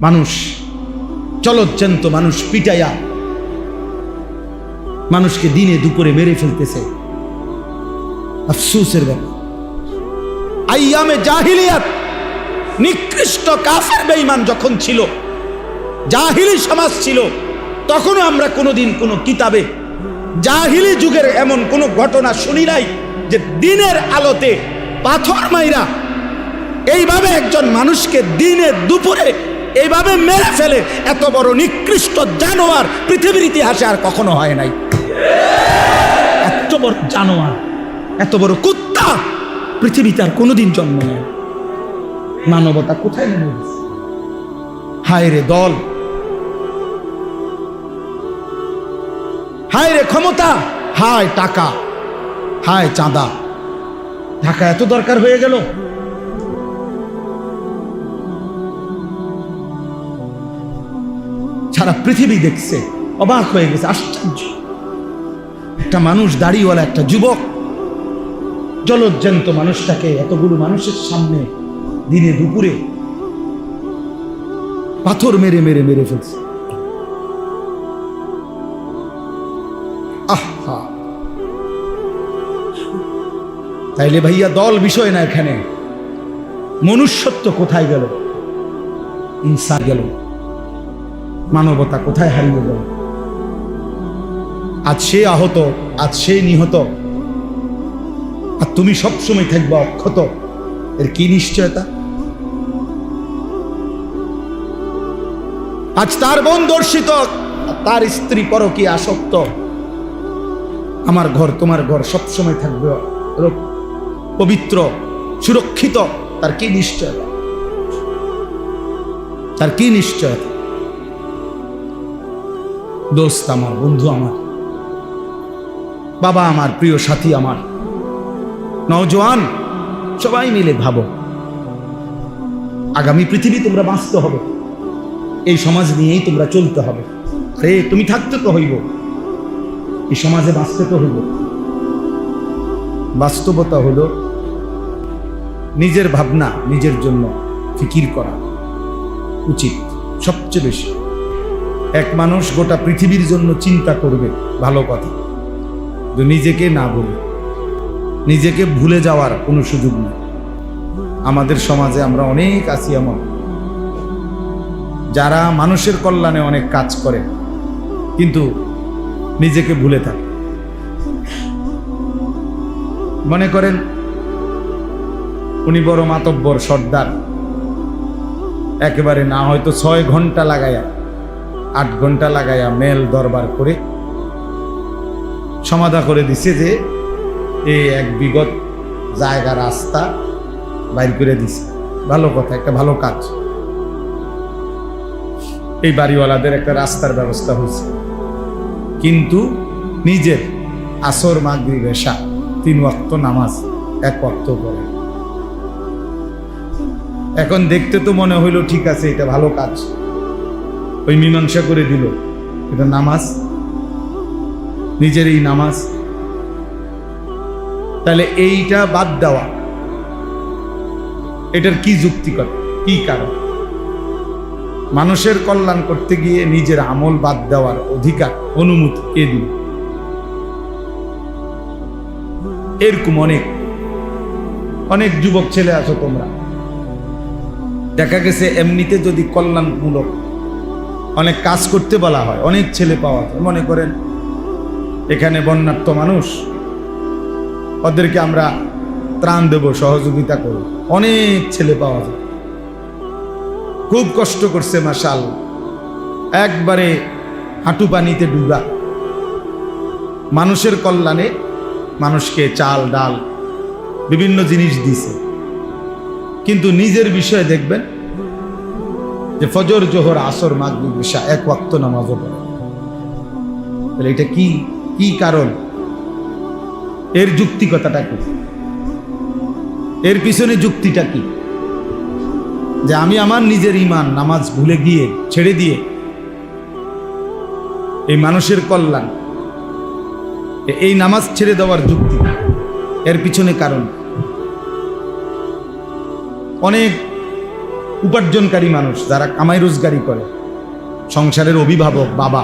মানুষ চলচ্চন্ত মানুষ পিটাইয়া মানুষকে দিনে দুপুরে মেরে ফেলতেছে। আফসুসের ব্যাপার। আইয়ামে জাহিলিয়াত নিকৃষ্ট কাফের বেঈমান যখন ছিল, জাহিলি সমাজ ছিল, তখনও আমরা কোনোদিন কোনো কিতাবে জাহিলি যুগের এমন কোনো ঘটনা শুনি নাই যে দিনের আলোতে পাথর মাইরা এইভাবে একজন মানুষকে দিনে দুপুরে এইভাবে মেরে ফেলে। এত বড় নিকৃষ্ট জানোয়ার পৃথিবীর ইতিহাসে আর কখনো হয় নাই। এত বড় জানোয়ার, এত বড় কুত্তা পৃথিবীতে আর কোনোদিন জন্ম নেয় মানবতা কোথায় নেমে হায় রে দল। হায় রে ক্ষমতা। হায় টাকা। হায় চাঁদা। ঢাকা এত দরকার হয়ে গেল? সারা পৃথিবী দেখছে, অবাক হয়ে গেছে, আশ্চর্য। একটা মানুষ, দাড়িওয়ালা একটা যুবক, জলজ্জান্ত মানুষটাকে, এতগুলো মানুষের সামনে দিনে দুপুরে পাথর মেরে মেরে মেরে ফেলছে। আহা তাইলে ভাইয়া, দল বিষয় না এখানে। মনুষ্যত্ব কোথায় গেল? ইনসান গেল। মানবতা কোথায় হারিয়ে গেল? আজ সে আহত, আজ সে নিহত। আর তুমি সবসময় থাকবে অক্ষত। এর কি নিশ্চয়তা? আজ তার বোন দর্শিত তার স্ত্রী পরকি আসক্ত। আমার ঘর, তোমার ঘর সবসময় থাকবে পবিত্র, সুরক্ষিত। তার কি নিশ্চয়তা? তার কি নিশ্চয়তা? দোস্ত আমার, বন্ধু আমার, বাবা আমার, প্রিয় সাথী আমার, নওজোয়ান, সবাই মিলে ভাবো, আগামী পৃথিবী তোমরা বাঁচতে হবে, এই সমাজ নিয়েই তোমরা চলতে হবে। রে তুমি থাকতে তো হইব, এই সমাজে বাঁচতে তো হইব। বাস্তবতা হলো নিজের ভাবনা, নিজের জন্য ফিকির করা উচিত, সবচেয়ে বেশি। এক মানুষ গোটা পৃথিবীর জন্য চিন্তা করবে, ভালো কথা। কিন্তু নিজেকে না বলে, নিজেকে ভুলে যাওয়ার কোনো সুযোগ নেই। আমাদের সমাজে আমরা অনেক আছি এমন। যারা মানুষের কল্যাণে অনেক কাজ করে, কিন্তু নিজেকে ভুলে থাকে। মনে করেন, উনি বড় মাতব্বর সর্দার। একেবারে না হয়তো ছয় ঘণ্টা লাগাইয়া আট ঘণ্টা লাগাইয়া মেল দরবার করে সমাধা করে দিছে যে এই এক বিগত জায়গা রাস্তা বাইর করে দিছে। ভালো কথা, একটা ভালো কাজ। এই বাড়িওয়ালাদের একটা রাস্তার ব্যবস্থা হয়েছে। কিন্তু নিজের আসর মাগরি বেশা তিন ওয়াক্ত নামাজ এক ওয়াক্ত করে এখন দেখতে তো মনে হইল, ঠিক আছে, এটা ভালো কাজ। ওই মীমাংসা করে দিল। এটা নামাজ। নিজের এই নামাজ। তাহলে এইটা বাদ দেওয়া। এটার কি যুক্তিকর কি কারণ? মানুষের কল্যাণ করতে গিয়ে নিজের আমল বাদ দেওয়ার অধিকার, অনুমতি কে দিল? এরকম অনেক। অনেক যুবক ছেলে আছো তোমরা। দেখা গেছে এমনিতে যদি কল্যাণমূলক অনেক কাজ করতে বলা হয়, অনেক ছেলে পাওয়া যায়। মনে করেন, এখানে বন্যার্থ মানুষ, ওদেরকে আমরা ত্রাণ দেব, সহযোগিতা করব। অনেক ছেলে পাওয়া যায়। খুব কষ্ট করছে মাসাল একবারে হাঁটু পানিতে ডুবা। মানুষের কল্যাণে মানুষকে চাল, ডাল, বিভিন্ন জিনিস দিছে। কিন্তু নিজের বিষয়ে দেখবেন যে ফজর, জোহর, আসর, মাগরিব ঈশা এক ওয়াক্ত নামাজও পড়ে। তাহলে এটা কি কি কারণ? এর যুক্তিকতাটা কি? এর পিছনে যুক্তিটা কি? যে আমি আমার নিজের ইমান নামাজ ভুলে গিয়ে, ছেড়ে দিয়ে এই মানুষের কল্যাণ এই নামাজ ছেড়ে দেওয়ার যুক্তি, এর পিছনে কারণ? অনেক উপার্জনকারী মানুষ যারা কামাই রোজগারি করে, সংসারের অভিভাবক বাবা।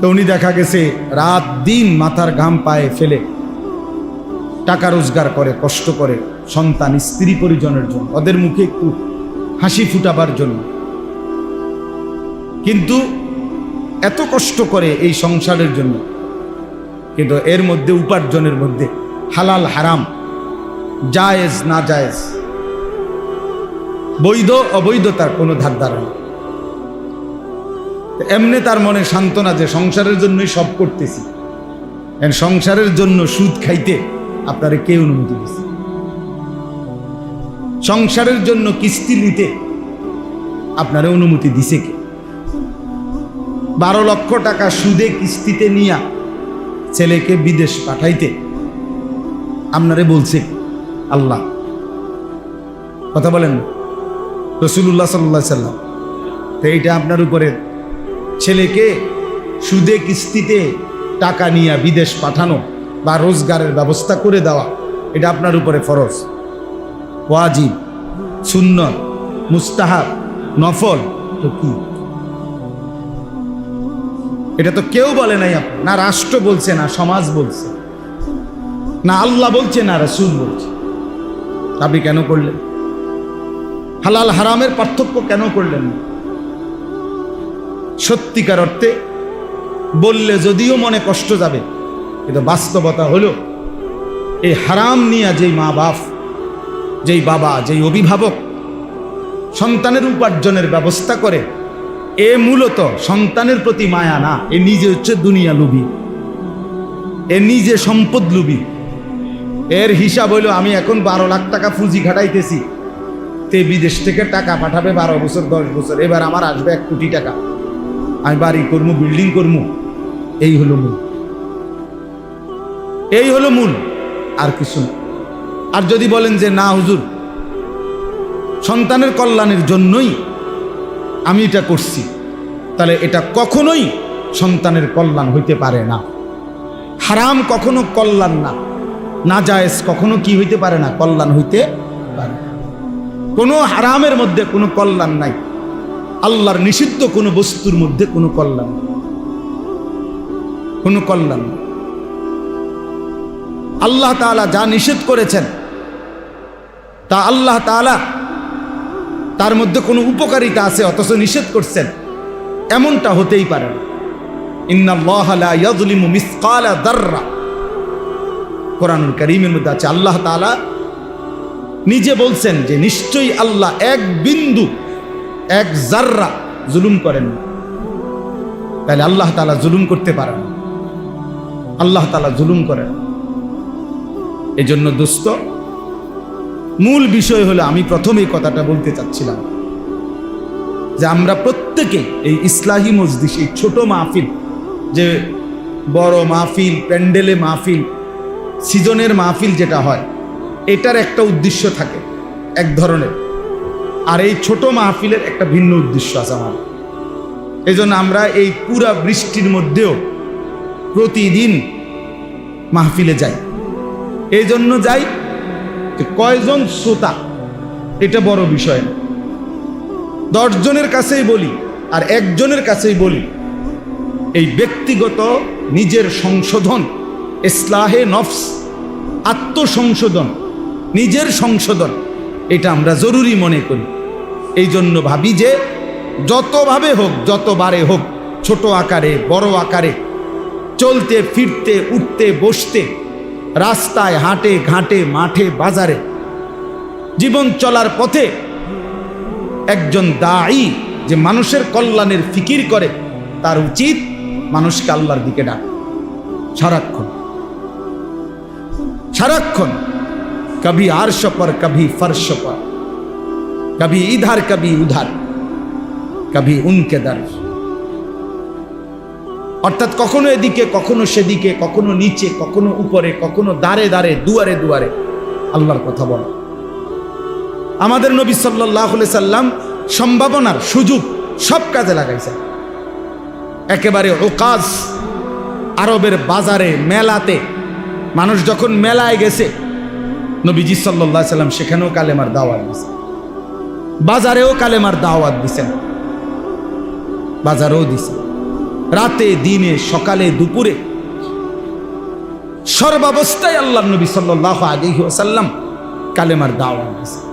তো উনি দেখা গেছে, রাত দিন মাথার ঘাম পায়ে ফেলে টাকা রোজগার করে, কষ্ট করে, সন্তান, স্ত্রী পরিজনের জন্য। ওদের মুখে একটু হাসি ফুটাবার জন্য। কিন্তু এত কষ্ট করে এই সংসারের জন্য, কিন্তু এর মধ্যে, উপার্জনের মধ্যে, হালাল, হারাম, জায়েজ না জায়েজ বৈধ অবৈধতার কোনো ধার ধারা নেই। এমনি তার মনে সান্ত্বনা যে সংসারের জন্যই সব করতেছি। সংসারের জন্য সুদ খাইতে আপনারে কে অনুমতি দিছে? সংসারের জন্য কিস্তি নিতে আপনারা অনুমতি দিছে কে? বারো লক্ষ টাকা সুদে কিস্তিতে নিয়া ছেলেকে বিদেশ পাঠাইতে আপনারে বলছে আল্লাহ। কথা বলেন রসুল্লাহ সাল্লাহ সাল্লাম। তো এইটা আপনার উপরে। ছেলেকে সুদে কিস্তিতে টাকা নিয়ে বিদেশ পাঠানো বা রোজগারের ব্যবস্থা করে দেওয়া, এটা আপনার উপরে ফরজ। ওয়াজিব, সুন্নত, মুস্তাহাব, নফল, তো কি? এটা তো কেউ বলে নাই আপ- না রাষ্ট্র বলছে, না সমাজ বলছে, না আল্লাহ বলছে, না রসুল বলছে। আপনি কেন করলেন? হালাল হারামের পার্থক্য কেন করলেন? সত্যিকার অর্থে বললে যদিও মনে কষ্ট যাবে, কিন্তু বাস্তবতা হলো, এই হারাম নিয়ে যেই মা বাপ, যেই বাবা, যেই অভিভাবক সন্তানের উপার্জনের ব্যবস্থা করে, এ মূলত সন্তানের প্রতি মায়া না, এ নিজে হচ্ছে দুনিয়া লুবি, এ নিজে সম্পদ লুবি। এর হিসাব হইল আমি এখন বারো লাখ টাকা পুঁজি খাটাইতেছি। তে বিদেশ থেকে টাকা পাঠাবে বারো বছর, দশ বছর। এবার আমার আসবে এক কোটি টাকা। আমি বাড়ি করব বিল্ডিং করব এই হলো মূল। এই হলো মূল। আর কিছু না। আর যদি বলেন যে, না, হুজুর, সন্তানের কল্যাণের জন্যই আমি এটা করছি, তাহলে এটা কখনোই সন্তানের কল্যাণ হইতে পারে না। হারাম কখনো কল্যাণ না। না জায়েজ কখনো কি হইতে পারে না? কল্যাণ হইতে পারে। কোনো হারামের মধ্যে কোনো কল্যাণ নাই। আল্লাহর নিষিদ্ধ কোনো বস্তুর মধ্যে কোনো কল্যাণ। কোনো কল্যাণ আল্লাহ তাআলা যা নিষেধ করেছেন, তা আল্লাহ তাআলা তার মধ্যে কোনো উপকারিতা আছে, অথচ নিষেধ করছেন। এমনটা হতেই পারে না। কোরআনুল কারীমের মধ্যে আছে, আল্লাহ তাআলা নিজে বলছেন যে নিশ্চয়ই আল্লাহ এক বিন্দু, এক জাররা জুলুম করেন তাহলে আল্লাহ তাআলা জুলুম করতে পারেন আল্লাহ তাআলা জুলুম করেন এই জন্য দোস্ত, মূল বিষয় হলো আমি প্রথমেই কথাটা বলতে চাচ্ছিলাম যে আমরা প্রত্যেকে এই ইসলাহী মজলিস এই ছোট মাহফিল, যে বড় মাহফিল, প্যান্ডেলে মাহফিল, সিজনের মাহফিল যেটা হয় এটার একটা উদ্দেশ্য থাকে, এক ধরনের। আর এই ছোট মাহফিলের একটা ভিন্ন উদ্দেশ্য আছে আমার। এই আমরা এই পুরা বৃষ্টির মধ্যেও প্রতিদিন মাহফিলে যাই। এই জন্য যাই যে কয়জন শ্রোতা, এটা বড় বিষয় না। দশজনের কাছেই বলি আর একজনের কাছেই বলি, এই ব্যক্তিগত নিজের সংশোধন, ইসলাহে নফস, আত্মসংশোধন নিজের সংশোধন। এটা আমরা জরুরি মনে করি। এই জন্য ভাবি যে, যতভাবে হোক, যতবারে হোক, ছোট আকারে, বড় আকারে, চলতে, ফিরতে, উঠতে, বসতে, রাস্তায়, হাটে, ঘাটে, মাঠে, বাজারে, জীবন চলার পথে একজন দায়ী যে মানুষের কল্যাণের ফিকির করে, তার উচিত মানুষকে আল্লাহর দিকে ডাক। সারাক্ষণ। সারাক্ষণ। কবি আরশ পর কবি ফর্শ পর কবি ইধার কবি উধার কবি উনকে দর অর্থাৎ কখনো এদিকে কখনো সেদিকে কখনো নিচে কখনো উপরে কখনো দাঁড়ে দাঁড়ে দুয়ারে দুয়ারে আল্লাহর কথা বলা। আমাদের নবী সাল্লাহ সাল্লাম সম্ভাবনার সুযোগ সব কাজে লাগাইছে একেবারে ওকাজ আরবের বাজারে, মেলাতে। মানুষ যখন মেলায় গেছে নবীজি সাল্লাহ সাল্লাম সেখানেও কালেমার দাওয়াত দিছেন বাজারেও কালেমার দাওয়াত দিছেন বাজারেও দিছেন রাতে, দিনে, সকালে, দুপুরে সর্বাবস্থায় আল্লাহ নবী সাল্লাহ আলী ওসাল্লাম কালেমার দাওয়াত দিছেন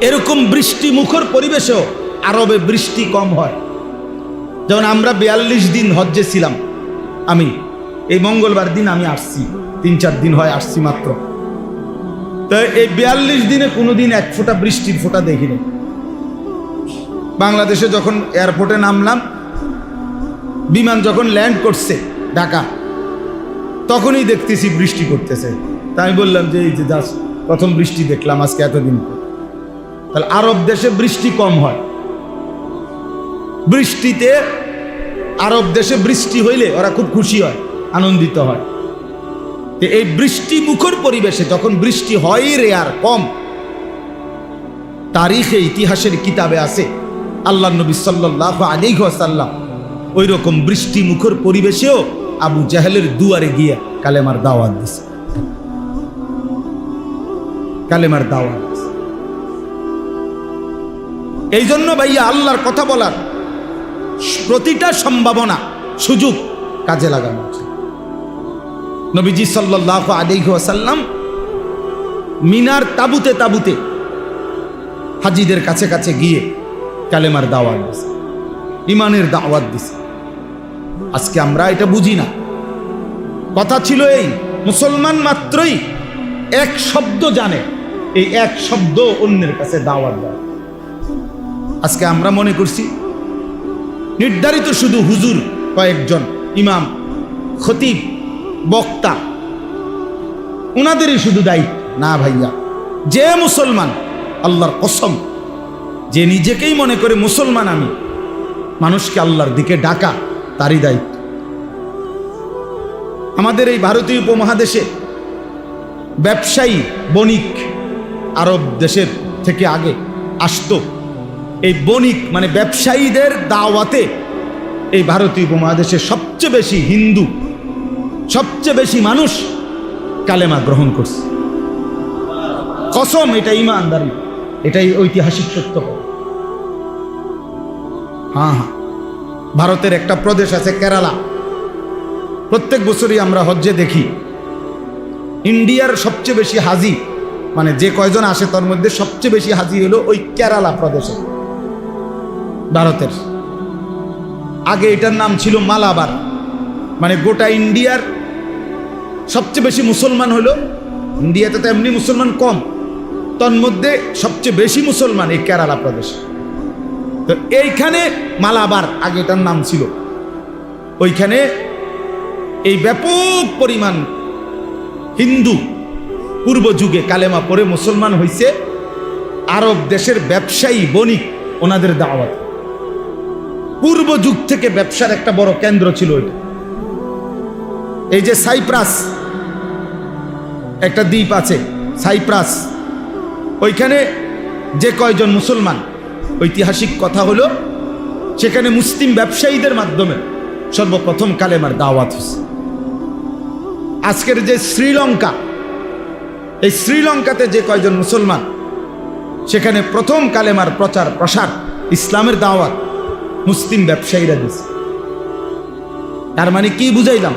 এরকম বৃষ্টি মুখর পরিবেশেও আরবে বৃষ্টি কম হয়। যেমন আমরা বিয়াল্লিশ দিন হজ্জে ছিলাম। আমি এই মঙ্গলবার দিন আমি আসছি। তিন চার দিন হয় আসছি মাত্র। তো এই বিয়াল্লিশ দিনে কোনোদিন এক ফোঁটা বৃষ্টির ফোঁটা দেখিনি। বাংলাদেশে যখন এয়ারপোর্টে নামলাম, বিমান যখন ল্যান্ড করছে ঢাকা, তখনই দেখতেছি বৃষ্টি করতেছে। তা আমি বললাম যে, এই যে জাস্ট প্রথম বৃষ্টি দেখলাম আজকে এতদিন তাহলে আরব দেশে বৃষ্টি কম হয়। বৃষ্টিতে আরব দেশে বৃষ্টি হইলে ওরা খুব খুশি হয়, আনন্দিত হয়। এই বৃষ্টি মুখর পরিবেশে যখন বৃষ্টি হয় রেয়ার কম, তারিখে ইতিহাসের কিতাবে আছে, আল্লাহ নবী সাল্লাহ আলী সাল্লাম ওই রকম বৃষ্টি মুখর পরিবেশেও আবু জাহেলের দুয়ারে গিয়ে কালেমার দাওয়াত দিছে। কালেমার দাওয়াত এই জন্য ভাইয়া আল্লাহর কথা বলার প্রতিটা সম্ভাবনা, সুযোগ কাজে লাগানো উচিত। নবীজি সাল্লাহ আলিহাসাল্লাম মিনার তাবুতে তাবুতে হাজিদের কাছে কাছে গিয়ে কালেমার দাওয়াত দিছে ইমানের দাওয়াত দিছে। আজকে আমরা এটা বুঝি না। কথা ছিল এই, মুসলমান মাত্রই এক শব্দ জানে, এই এক শব্দ অন্যের কাছে দাওয়াত দেয়। আজকে আমরা মনে করছি, নির্ধারিত শুধু হুজুর কয়েকজন ইমাম, খতিব বক্তা। ওনাদেরই শুধু দায়িত্ব। না ভাইয়া, যে মুসলমান, আল্লাহর কসম, যে নিজেকেই মনে করে মুসলমান আমি, মানুষকে আল্লাহর দিকে ডাকা, তারই দায়িত্ব। আমাদের এই ভারতীয় উপমহাদেশে ব্যবসায়ী বণিক আরব দেশের থেকে আগে আসতো। এই বণিক মানে ব্যবসায়ীদের দাওয়াতে এই ভারতীয় উপমহাদেশে সবচেয়ে বেশি হিন্দু সবচেয়ে বেশি মানুষ কালেমা গ্রহণ করছে। কসম, এটা ইমানদারি, এটাই ঐতিহাসিক সত্য। হ্যাঁ হ্যাঁ। ভারতের একটা প্রদেশ আছে কেরালা। প্রত্যেক বছরই আমরা হজ্জে দেখি। ইন্ডিয়ার সবচেয়ে বেশি হাজি মানে যে কয়জন আসে তার মধ্যে সবচেয়ে বেশি হাজি হলো ওই কেরালা প্রদেশে। ভারতের। আগে এটার নাম ছিল মালাবার মানে গোটা ইন্ডিয়ার সবচেয়ে বেশি মুসলমান হলো ইন্ডিয়াতে তো এমনি মুসলমান কম। তন্মধ্যে সবচেয়ে বেশি মুসলমান এই কেরালা প্রদেশ। তো এইখানে মালাবার আগে এটার নাম ছিল। ওইখানে এই ব্যাপক পরিমাণ হিন্দু পূর্ব যুগে কালেমা পরে মুসলমান হইছে। আরব দেশের ব্যবসায়ী, বণিক ওনাদের দাওয়াত। পূর্ব যুগ থেকে ব্যবসার একটা বড় কেন্দ্র ছিল এটা এই যে সাইপ্রাস একটা দ্বীপ আছে, সাইপ্রাস। ওইখানে যে কয়জন মুসলমান, ঐতিহাসিক কথা হলো, সেখানে মুসলিম ব্যবসায়ীদের মাধ্যমে সর্বপ্রথম কালেমার দাওয়াত হয়েছে। আজকের যে শ্রীলঙ্কা, এই শ্রীলঙ্কাতে যে কয়জন মুসলমান, সেখানে প্রথম কালেমার প্রচার, প্রসার, ইসলামের দাওয়াত মুসলিম ব্যবসায়ীরা দিছে তার মানে কি বুঝাইলাম?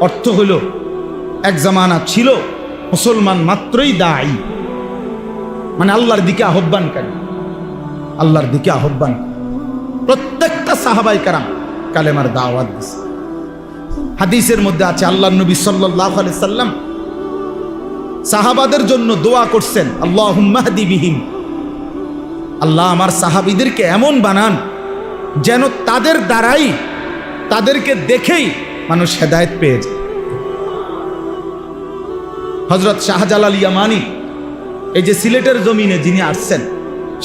অর্থ হলো, এক জামানা ছিল মুসলমান মাত্রই দায়ী। মানে আল্লাহর দিকে আহ্বানকারী। আল্লাহর দিকে আহ্বান। প্রত্যেকটা সাহাবাই কারাম কালেমার দাওয়াত দিছে। হাদিসের মধ্যে আছে আল্লাহ নবী সাল্লাহ সাল্লাম সাহাবাদের জন্য দোয়া করছেন আল্লাহ বিহিম। আল্লাহ আমার সাহাবিদেরকে এমন বানান, যেন তাদের দ্বারাই তাদেরকে দেখেই মানুষ হেদায়ত পেয়ে যায়। হজরত শাহজালাল ইয়ামানি, এই যে সিলেটের জমিনে যিনি আসছেন,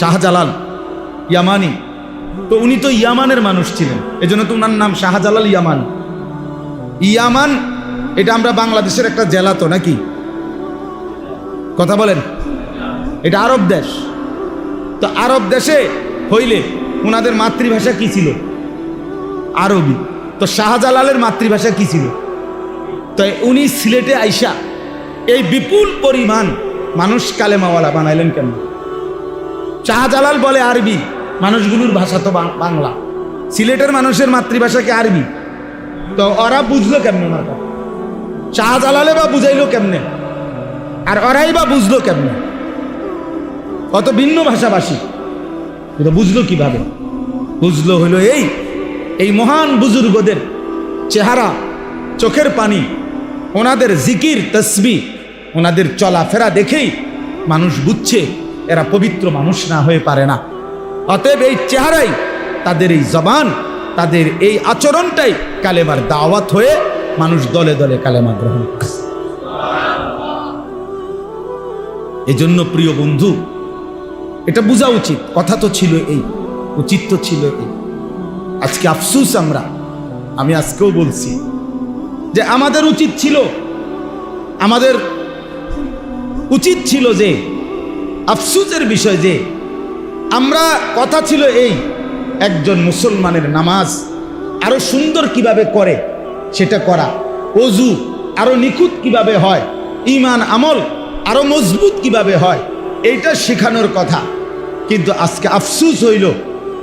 শাহজালাল ইয়ামানি, তো উনি তো ইয়ামানের মানুষ ছিলেন, এজন্য তো ওনার নাম শাহজালাল ইয়ামান। ইয়ামান, এটা আমরা বাংলাদেশের একটা জেলা তো নাকি? কথা বলেন, এটা আরব দেশ। তো আরব দেশে হইলে ওনাদের মাতৃভাষা কি ছিল? আরবি। তো শাহজালালের মাতৃভাষা কি ছিল? তো উনি সিলেটে আইসা এই বিপুল পরিমাণ মানুষ কালেমাওয়ালা বানাইলেন কেন? শাহজালাল বলে আরবি, মানুষগুলোর ভাষা তো বাংলা। সিলেটের মানুষের মাতৃভাষাকে আরবি। তো ওরা বুঝলো কেমনে ওনার কথা? শাহজালালে বা বুঝাইলো কেমনে? আর ওরাই বা বুঝলো কেমনে? অত ভিন্ন ভাষাভাষী। এটা বুঝলো কীভাবে? বুঝলো হলো এই এই মহান বুজুর্গদের চেহারা, চোখের পানি ওনাদের জিকির, তসবি, ওনাদের চলাফেরা দেখেই মানুষ বুঝছে এরা পবিত্র মানুষ না হয়ে পারে না। অতএব এই চেহারাই তাদের এই জবান, তাদের এই আচরণটাই কালেমার দাওয়াত হয়ে মানুষ দলে দলে কালেমা গ্রহণ এজন্য প্রিয় বন্ধু, এটা বোঝা উচিত, কথা তো ছিল এই, উচিত তো ছিল এই। আজকে আফসুস আমরা, আমি আজকেও বলছি যে আমাদের উচিত ছিল, আমাদের উচিত ছিল যে, আফসুসের বিষয় যে, আমরা কথা ছিল এই, একজন মুসলমানের নামাজ আরও সুন্দর কীভাবে করে সেটা করা, অজু আরও নিখুঁত কীভাবে হয় ইমান আমল আরও মজবুত কীভাবে হয়, এইটা শেখানোর কথা। কিন্তু আজকে আফসুস হইল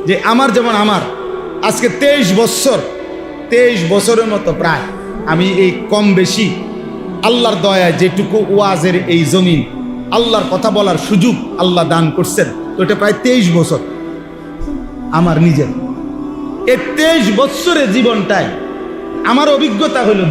যে আমার যেমন আমার, আজকে তেইশ বছর, তেইশ বছরের মতো প্রায় আমি এই কম বেশি আল্লাহর দয়ায় যেটুকু ওয়াজের এই জমিন, আল্লাহর কথা বলার সুযোগ আল্লাহ দান করছেন, তো এটা প্রায় তেইশ বছর আমার নিজের। এই তেইশ বৎসরের জীবনটায় আমার অভিজ্ঞতা হলো